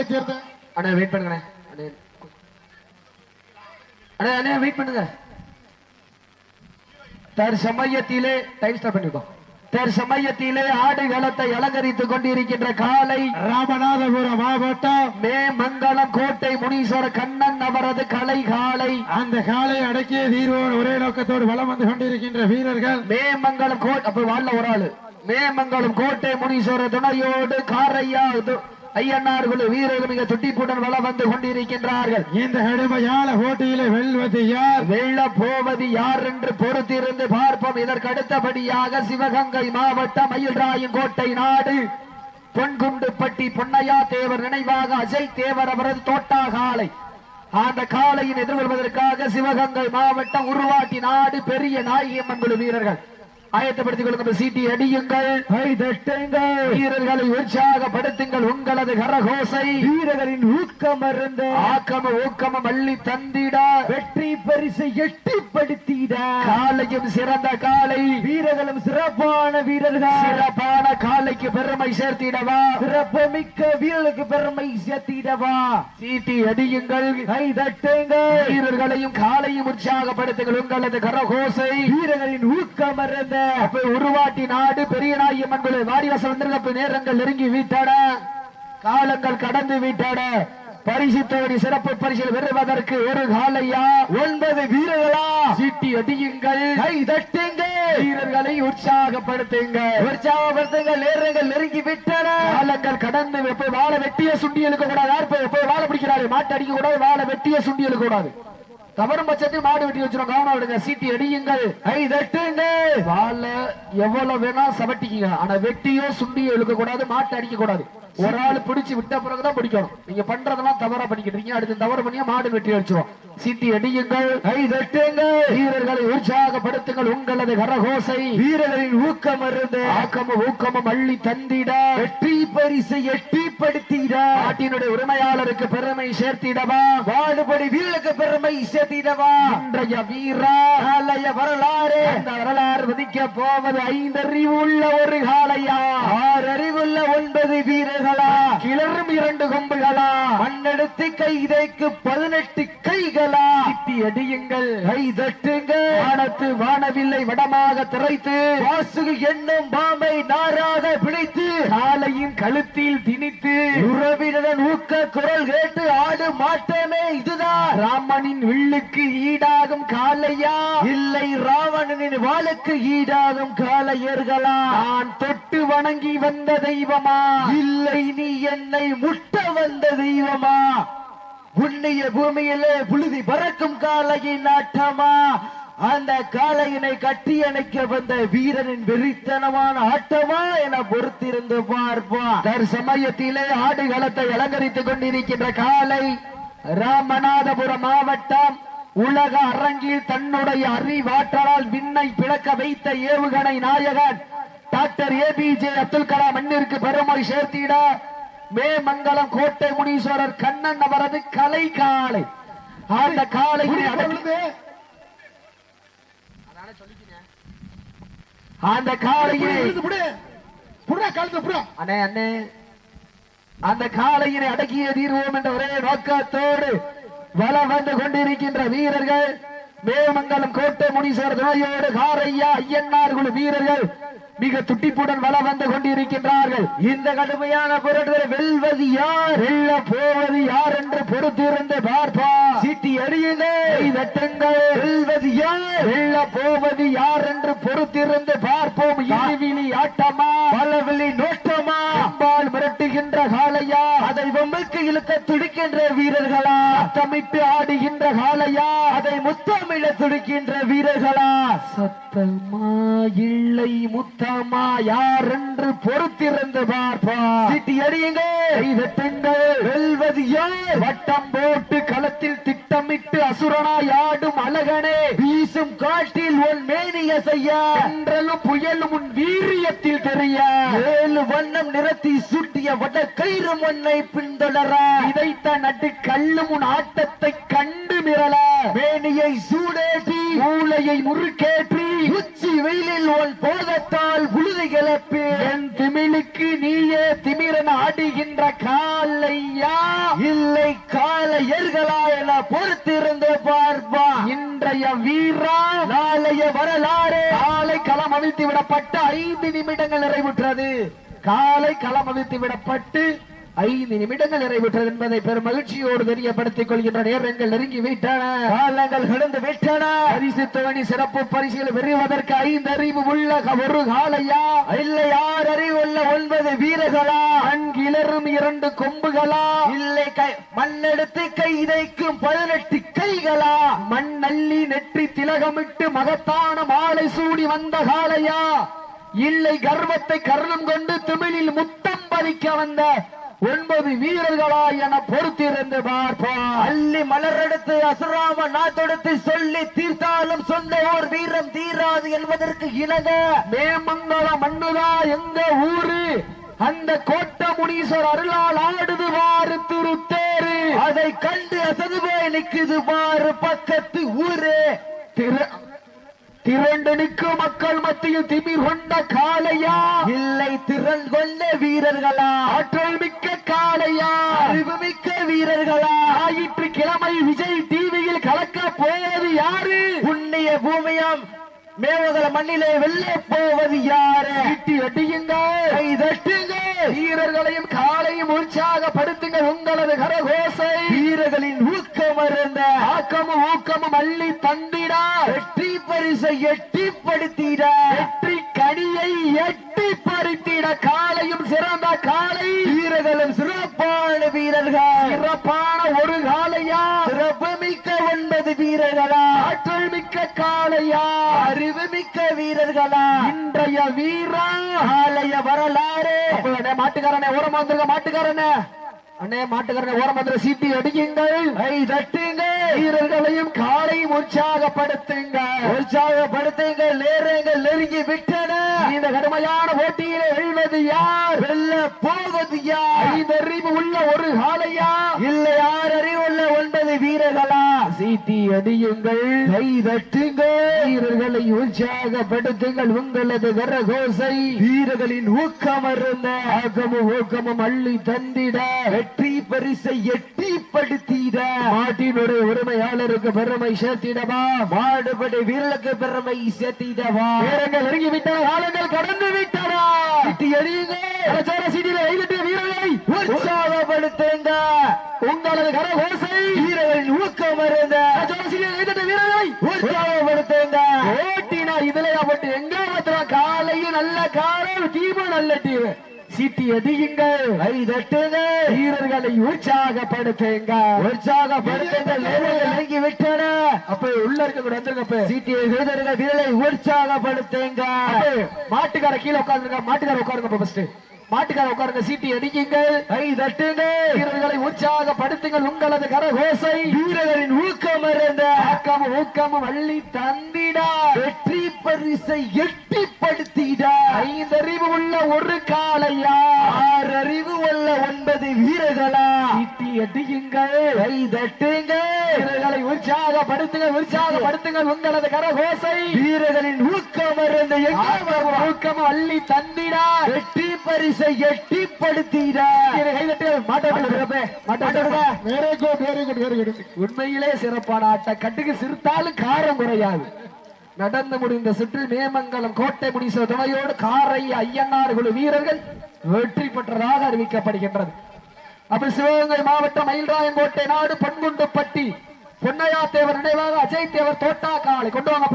மாவட்டத்தை சேர்ந்த அண்ணா வெயிட் பண்ணுங்க அண்ணே அண்ணே அண்ணே வெயிட் பண்ணுங்க. தற்சமயத்திலே டைம் ஸ்டாப் பண்ணிக்கோ தற்சமயத்திலே ஆடுகளத்தை அலங்கரித்துக் கொண்டிருக்கின்ற காலை ராமநாதபுரம் மாவட்டம் மேமங்கலம் கோட்டை முனீஸ்வர கண்ணன் அவரது கலை காலை. அந்த காலை அடக்கிய தீர்வோடு ஒரே நோக்கத்தோடு வலம் வந்து கொண்டிருக்கின்ற வீரர்கள் மேமங்கலம் கோட்டை அப்ப வாழ்ல ஒரு ஆளு. மேமங்கலம் கோட்டை முனீஸ்வர துணையோடு காரையா குழு வீரர்கள் மிக துட்டிப்புடன் வந்து கொண்டிருக்கின்றார்கள். இந்த கடுமையான போட்டியிலே வெல்வது யார்? போவது யார் என்று பொறுத்திருந்து பார்ப்போம். இதற்கு அடுத்தபடியாக சிவகங்கை மாவட்டம் மயில்ராயன் கோட்டை நாடு. பொன்குண்டுப்பட்டி பொன்னையா தேவர் நினைவாக அஜய் தேவர் அவரது தோட்டா காலை அந்த காலையின் எதிர்கொள்வதற்காக சிவகங்கை மாவட்டம் உருவாட்டி நாடு பெரிய நாயகியம்மன் குழு வீரர்கள். ஆயத்தப்படுத்திக் கொள்ளுங்கள் சீட்டி அடியுங்கள். தட்டுங்கள். வீரர்களை உற்சாகப்படுத்துங்கள். உங்களது கரகோசை. வீரர்களின் ஊக்கம் அருந்த. ஆக்கம ஊக்கம மல்லி தந்திட. வெற்றி பரிசை எட்டிப்படுத்திட. காலையும் சிறந்த காலை. வீரர்களும் சிறப்பான வீரர்கள். சிறப்பான காலைக்கு பெருமை சேர்த்திடவா? சிறப்பு மிக்க வீரர்களுக்கு பெருமை சேர்த்திடவா? சீட்டி அடியுங்கள். கை தட்டுங்கள். வீரர்களையும் காலையும் உற்சாகப்படுத்துங்கள். உங்களது கரகோசை. வீரர்களின் ஊக்கம் அருந்த. உருவாட்டி நாடு பெரிய நாயம்மன் குழு வாரிவாசல் வந்திருக்க நேரங்கள் நெருங்கி வீட்டாட. காலங்கள் கடந்து வீட்டாட. பரிசு தோடி சிறப்பு பரிசில் பெறுவதற்கு ஒரு காலையா? ஒன்பது வீரர்களா? சீட்டி அடியுங்கள். கை தட்டுங்கள். வீரர்களை உற்சாகப்படுத்துங்கள். உற்சாகப்படுத்துங்கள். நேரங்கள் நெருங்கி விட்டன காலங்கள் கடந்து எப்ப வாழை வெட்டிய சுண்டி இழுக்க கூடாது. யார் போய் எப்ப வாழை பிடிக்கிறாரு? மாட்டு அடிக்க கூடாது வாழை வெட்டிய சுண்டி இழுக்க கூடாது. தவறும் பட்சத்தில் மாடு வெட்டி வச்சிடும் கவனம் விடுங்க. சீட்டி அடியுங்கள். ஐ தட்டுங்கள் வாழை எவ்வளவு வேணா சவட்டிக்குங்க. ஆனா வெட்டியோ சுண்டியோ இழுக்க கூடாது மாட்டை அடிக்க கூடாது ஒரு ஆள் பிடிச்சு விட்ட பிறகுதான் பிடிக்கணும். நீங்க பண்றதெல்லாம் தவறா பண்ணிக்கிட்டு இருக்கீங்க. அடுத்து தவறு பண்ணியா மாடு வெட்டி அடிச்சிரும். சீட்டி அடியுங்கள் கை தட்டுங்கள். வீரர்களை உற்சாகப்படுத்துங்கள் உங்களது கரகோசை. வீரர்களின் ஊக்கம் அருந்த. ஆக்கமும் ஊக்கமும் அள்ளி தந்திட. வெற்றி பரிசை எட்டிப்படுத்திட. நாட்டினுடைய உரிமையாளருக்கு பெருமை சேர்த்திடவா. வாடுபடி வீரர்களுக்கு பெருமை சேர்த்திடவா. இன்றைய வீரா வரலாறு. அந்த வரலாறு விதிக்க போவது ஐந்தறிவு உள்ள ஒரு காளையா ஆறு அறிவுள்ள ஒன்பது வீரர்களா. கிளறும் இரண்டு கொம்புகளா? மண்ணெடுத்து கைதைக்கு பதினெட்டு கைகளா? சிட்டி அடியுங்கள். கை தட்டுங்க வானத்து வானவில்லை வடமாக திரைத்து. வாசுகு என்னும் பாம்பை நாராக பிடித்து. காளையின் கழுத்தில் திணித்து. உறவினரின் ஊக்க குரல் கேட்டு ஆடு மாட்டமே இதுதான் ராமனின் வில்லுக்கு ஈடாகும் காளையா? இல்லை ராவணனின் வாளுக்கு ஈடாகும் காளையர்களா? நான் தொட்டு வணங்கி வந்த தெய்வமா? இல்லை நீ என்னை முட்ட வந்த தெய்வமா? புண்ணிய பூமியிலே புழுதி பறக்கும் காளையின் நாட்டமா அந்த காளையினை கட்டி அணைக்க வந்த வீரனின் வெறித்தனமான ஆட்டமா என பொறுத்திருந்து பார்ப்போம். தற்சமயத்திலே ஆடுகளத்தை அலங்கரித்துக் கொண்டிருக்கின்ற காலை ராமநாதபுரம் மாவட்டம் உலக அரங்கில் தன்னுடைய அறிவாற்றலால் விண்ணை பிளக்க வைத்த ஏவுகணை நாயகன் டாக்டர் ஏபிஜே அப்துல் கலாம் மண்ணிற்கு பெருமை சேர்த்திட மேமங்கலம் கோட்டை முனீஸ்வரர் கண்ணன் அவரது கலை காலை. அந்த காலை அந்த காலையை அண்ணே அண்ணே. அந்த காலையினை அடக்கிய தீர்வோம் என்ற ஒரே நோக்கத்தோடு வலம் வந்து கொண்டிருக்கின்ற வீரர்கள் மேமங்கலம் கோட்டை முனீஸ்வரர் துணையோடு காரையா ஐயன்னார் குழு வீரர்கள் மிக துட்டிப்புடன் வலம் வந்து கொண்டிருக்கின்றார்கள். இந்த கடுமையான பொருட்களை வெல்வது யார்? வெல்ல போவது யார் என்று பொறுத்திருந்து பார்ப்பா. சீட்டி தட்டுங்கள். வெல்வது யார்? வெல்ல போவது யார் என்று பொறுத்திருந்து பார்ப்போம் இருவிழி ஆட்டமா பலவெளி நோட்டமா அம்பால் மிரட்டுகின்ற காளையா அதை பொம்மைக்கு இழுக்க துடிக்கின்ற வீரர்களா? சத்தமிட்டு ஆடுகின்ற காளையா? அதை முத்தமிழ துடிக்கின்ற வீரர்களா? சத்தமா இல்லை முத்தமா? யார் என்று பொறுத்திருந்து பார்ப்பா சீட்டி வெல்வது யார்? வட்டம் போட்டு களத்தில் திட்டமிட்டு அசுரனாய் ஆடும் அழகனே. வீசும் காட்டில் உன் மேனிய செய்ய. என்றலும் புயலும் உன் வீரியத்தில் தெரிய. ஏழு வண்ணம் நிறத்தி சுட்டிய வட கயிறு மண்ணை பின்தொடர. விதைத்த நட்டு கல்லும் உன் ஆட்டத்தை கண்டு மிரள. மேனியை சூடேற்றி மூளையை முறுக்கேற்றி உச்சி வெயிலில் உன் போதத்தால் புழுதி கிளப்பி. என் திமிழுக்கு நீயே திமிரன் ஆடுகின்ற காலையா? இல்லை கால எர்களா என பொறுத்திருந்து பார்ப்பா. இன்றைய வீரா? நாளைய வரலாறு. காலை களம் அவிழ்த்து விடப்பட்டு ஐந்து நிமிடங்கள் நிறைவுற்றது. காலை களம் அவிழ்த்து விடப்பட்டு ஐந்து நிமிடங்கள் நிறைவுற்றது என்பதை பெரும் மகிழ்ச்சியோடு தெரியப்படுத்திக் கொள்கின்ற நேரங்கள் நெருங்கி விட்டன காலங்கள் கடந்து விட்டன. பரிசு தோணி சிறப்பு பரிசுகளை பெறுவதற்கு ஐந்து அறிவு உள்ள ஒரு காலையா இல்லை யார் அறிவுள்ள ஒன்பது வீரர்களா? அங்கிலரும் இரண்டு கொம்புகளா? இல்லை கை மண்ணெடுத்து கை இதைக்கும் பதினெட்டு கைகளா? மண் அள்ளி நெற்றி திலகமிட்டு மகத்தான மாலை சூடி வந்த காளையா? இல்லை கர்வத்தை கர்ணம் கொண்டு தமிழில் முத்தம் பறிக்க வந்த ஒன்பது வீரர்களா என பொறுத்திருந்து பார்ப்போம் அள்ளி மலரெடுத்து அசுராம நாத்தெடுத்து சொல்லி தீர்த்தாலும் சொந்த ஓர் வீரம் தீராது என்பதற்கு இணங்க. மேமங்கல மண்ணுதா எங்க ஊரு? அந்த கோட்ட முனீஸ்வர் அருளால் ஆடுது வாரு திருத்தேரு. அதை கண்டு அசது போய் நிக்குது பாரு பக்கத்து ஊரு. திர- திரண்டு நிற்கும் மக்கள் மத்தியில் திமிர் கொண்ட காளையா? இல்லை திறன் கொண்ட வீரர்களா? ஆற்றல் மிக்க காளையா? அறிவுமிக்க வீரர்களா? ஞாயிற்று கிழமை விஜய் டிவியில் கலக்க போவது யாரு? புண்ணிய பூமியாம் மேவகல மண்ணிலே வெல்ல போவது யாரு? சீட்டி அடியுங்க கை தட்டுங்க. வீரர்களையும் காலையும் உற்சாகப்படுத்துங்க உங்களது கரகோசை. வீரர்களின் ஊக்கம் அருந்த ஆக்கமும் ஊக்கமும் அள்ளி தந்திடா வெற்றி பரிசை எட்டிப்படுத்திட வெற்றி கனியை எட்டி பறித்திட காலையும் சிறந்த காலை வீரர்களும் சிறப்பான வீரர்கள். சிறப்பான ஒரு காலையா சிறப்பு மிக்க ஒன்பது வீரர்களா. ஆற்றல் மிக்க காளையா. அறிவு மிக்க வீரர்களா. இன்றைய வீரா. ஆலய வரலாறு. மாட்டுக்காரனே ஓரம் வந்துருங்க மாட்டுக்காரனே. அண்ணே மாட்டுக்காரனே ஓரம் வந்துரு சீட்டி அடியுங்கள். கை தட்டுங்க வீரர்களையும் காலையும் உற்சாகப்படுத்துங்க உற்சாகப்படுத்துங்கள் நேரங்கள் நெருங்கி விட்டன. இந்த கடுமையான போட்டியிலே வெல்வது யார்? வெல்ல போவது யார்? ஐந்தறிவு உள்ள ஒரு காளையா? இல்லை யார் அறிவுள்ள ஒன்பது வீரர்களா? சீட்டி அடியுங்கள் கை தட்டுங்க வீரர்களை உற்சாகப்படுத்துங்கள் உங்களது கரகோசை. வீரர்களின் ஊக்கம் அருந்த ஆக்கமும் ஊக்கமும் அள்ளி தந்திட. வெற்றி பரிசை எட்டிப்படுத்திட மாட்டினுடைய உரிமையாளருக்கு பெருமை சேர்த்திடவா? மாடுபடி வீரர்களுக்கு பெருமை சேர்த்திடவா. வீரங்கள் நெருங்கி விட்டன காலங்கள் கடந்து விட்டன. கலாச்சார சீட்டில கைதட்டிய வீரர்களை உற்சாகப்படுத்துங்க. உங்களது கரகோசை வீரர்களின் ஊக்கம் அருந்த. கலாச்சார சீட்டில கைதட்டிய வீரர்களை உற்சாகப்படுத்துங்க. ஓட்டினா இதுலயா போட்டு எங்க மாத்திரம் காலையும் நல்ல காலம் டீமும் நல்ல டீம் சீட்டி தட்டுங்க வீரர்களை உற்சாகப்படுத்துங்க. உற்சாகப்படுத்துங்க. விட்டன அப்ப உள்ள இருக்க கூட வந்துருங்க சீட்டியை வீரர்கள் வீரரை உற்சாகப்படுத்துங்க மாட்டுக்கார கீழே உட்கார்ந்துருங்க மாட்டுக்கார உட்காருங்க ஃபர்ஸ்ட் மாட்டுக்கார உட்காருங்க சீட்டி அடிக்குங்கள் கை தட்டுங்க வீரர்களை உற்சாகப்படுத்துங்கள் உங்களது கரகோசை. வீரர்களின் ஊக்கம் அருந்த ஆக்கமும் ஊக்கமும் அள்ளி தந்திட. வெற்றி பரிசை எட்டிப்படுத்திட ஐந்தறிவு உள்ள ஒரு காளையா? ஆறு அறிவு உள்ள ஒன்பது வீரர்களா? சீட்டி அடியுங்கள் வீரர்களை உற்சாகப்படுத்துங்கள் உற்சாகப்படுத்துங்கள் உங்களது கரகோசை. வீரர்களின் ஊக்கம் அருந்த ஆக்கமும் ஊக்கமும் அள்ளி தந்திட. வெற்றி பரிசை எட்டிப்படுத்திட. உண்மையிலே சிறப்பான ஆட்ட கட்டுக்கு சிறுத்தாலும் காரம் குறையாது. நடந்து முடிந்த சுற்றில் மேமங்கலம் கோட்டை முடிச துணையோடு காரை ஐயனார் குழு வீரர்கள் வெற்றி பெற்றதாக அறிவிக்கப்படுகின்றது. அப்ப சிவகங்கை மாவட்டம் மயில்ராயன்கோட்டை நாடு பண்குண்டுப்பட்டி பொன்னையா தேவர் நினைவாக அஜய் தேவர் தோட்டா காலை கொண்டு வாங்க